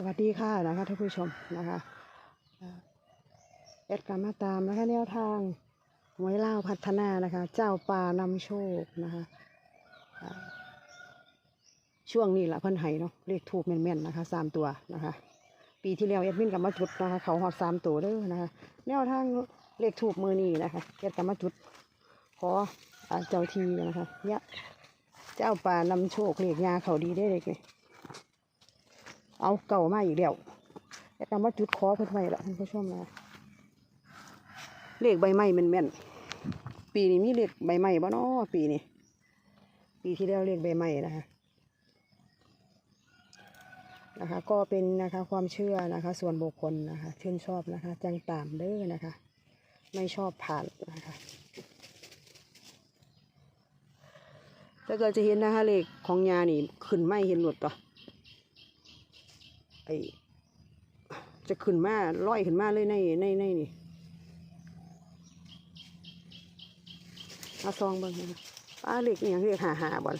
สวัสดีค่ะนะคะท่านผู้ชมนะคะเอ่อแอดกามาตามนะคะแนวทางหวยเล่าพัฒนานะคะ เจ้าป่านำโชคนะคะช่วงนี้แหละเพิ่นไห้เนาะเลขถูกแม่นๆนะคะสามตัวนะคะ ปีที่แล้วแอดมินกับมาจุดนะคะ เขาหอดสามตัวเด้อนะคะ แนวทางเลขถูกมือนี้นะคะแอดกับมาจุดขออเจ้าทีนะคะเนี่ยเจ้าป่านำโชคเลขยาเขาดีได้เลย เอาเก่ามาอีกแล้วแต่กำว่าจุดคอเพิ่นไว้ละท่านผู้ชมนะเลขใบไม้แม่นๆปีนี้มีเลขใบไม้บ่เนาะปีนี้ปีที่แล้วเลขใบไม้นะคะนะคะก็เป็นนะคะความเชื่อนะคะส่วนบุคคลนะคะชื่นชอบนะคะจังตามเด้อนะคะ ไม่ชอบผ่านนะคะถ้าเกิดจะเห็นนะคะเลขของยานี่ขึ้นไม่เห็นหลุดต่อ ไอจะขึ้นมาลอยขึ้นมาเลยในในในนี่เอาซองบ้างนะป้าเล็กอย่างเรียกหาหาบอล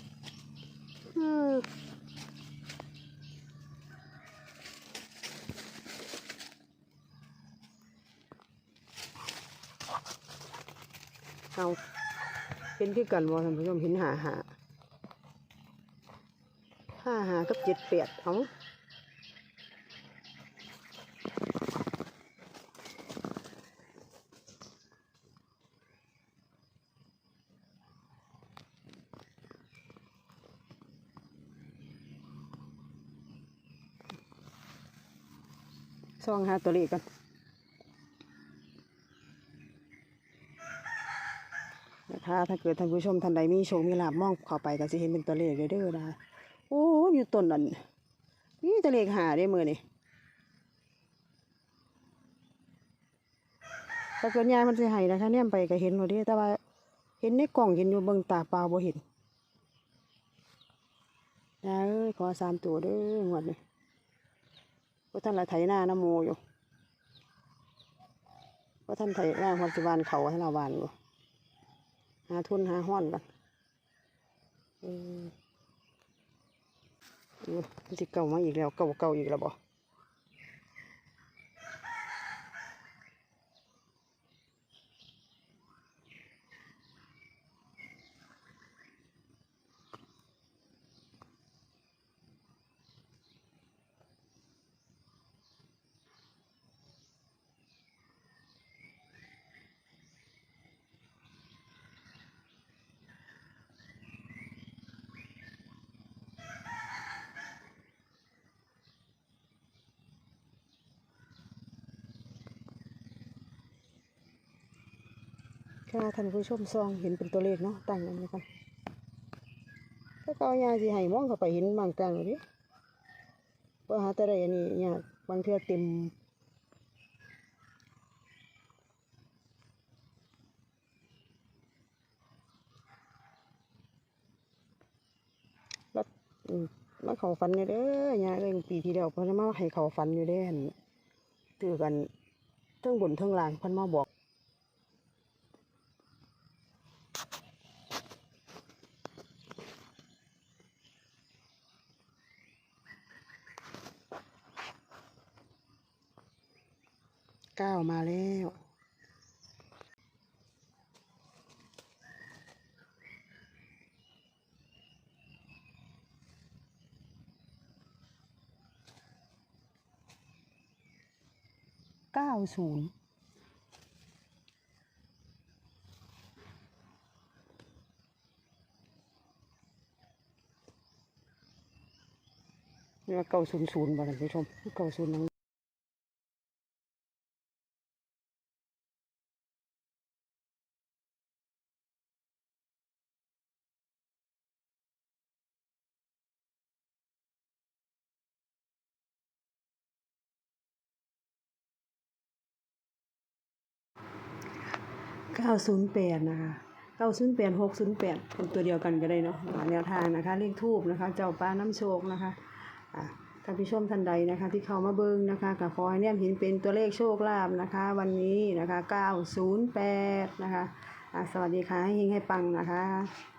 เอาเห็นคือกันวะท่านผู้ชมเห็นหาหาห้าหากับเจ็ดแปดเอา ซองหาตัวเลขกันนะคะถ้าเกิดท่านผู้ชมท่านใดมีโชคมีลาบมองเข้าไปก็จะเห็นเป็นตัวเลขเด้อนะคะโอ้ยอยู่ต้นนั่นนี่ตัวเลขหาได้มือนี่ถ้าเกิดยายมันจะให้นะคะเนี่ยไปก็เห็นหมดเด้แต่ว่าเห็นในกล่องเห็นอยู่เบิ่งตาเปล่าบ่เห็นยายเอ้ยขอสามตัวเด้องวดนี้ ว่าท่านละไถหน้านโมอยู่ว่าท่านไถหน้าปัจจุบันเขาให้เราวานอยู่หาทุนหาห้อนกันอืออมันสิเก่ามาอีกแล้วเก่าเก่าอีกแล้วบ่ ค่ะท่านผู้ชมซองเห็นเป็นตัวเลขเนาะตั้งอย่างนี้กันถ้าเกายาสิให้มองเข้าไปเห็นบางต่างเลยดิว่าหาแต่ใดอันนี้ยาบางเทือเต็มแล้วอืมาเขาฟันอยู่เด้อยายเรื่องปีที่แล้วเพิ่นมาให้เขาฟันอยู่เด่นตือกันเทั้งบนเทั้งล่างพิ่นมาบอก ก้ามาแล้วเก้าศูนย์เนี่ยเก้าศูนย์ศูนย์บ่ท่านผู้ชมเก้าศูนย์นัง 908 นะคะ 908 608 เป็นตัวเดียวกันก็ได้เนาะแนวทางนะคะ เลขทูบนะคะ เจ้าป้าน้ำโชคนะคะอ่าท่านผู้ชมท่านใดนะคะ ที่เข้ามาเบิ่งนะคะก็ขอให้เนี่ยเห็นเป็นตัวเลขโชคลาภนะคะ วันนี้นะคะ 908 นะคะอ่าสวัสดีค่ะให้เฮงให้ปังนะคะ